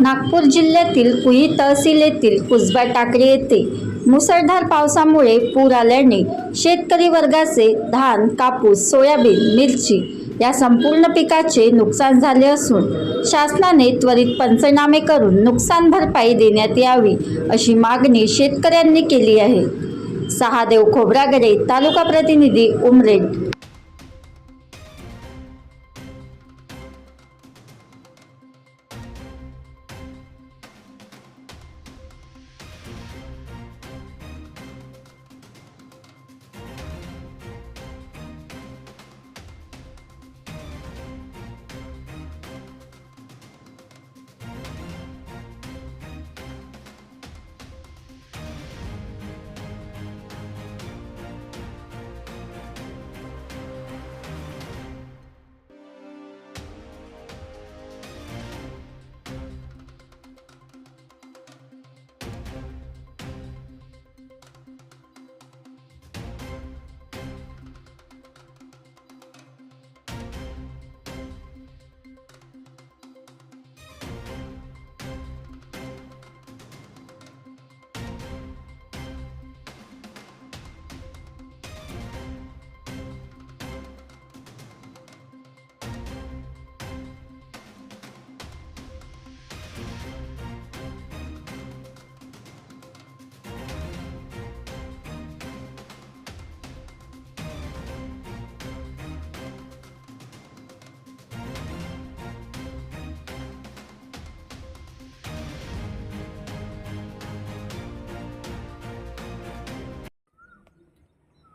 नागपूर जिल्ह्यातील कुई तहसील येथील कुसबा टाकळी येथे मुसळधार पावसामुळे पूर आल्याने शेतकरी वर्गाचे धान कापूस सोयाबीन मिरची या संपूर्ण पिकाचे नुकसान झाले असून शासनाने त्वरित पंचनामे करून नुकसान भरपाई देण्यात यावी अशी मागणी शेतकऱ्यांनी केली आहे. सहादेव खोबरागडे तालुका प्रतिनिधी उमरेड.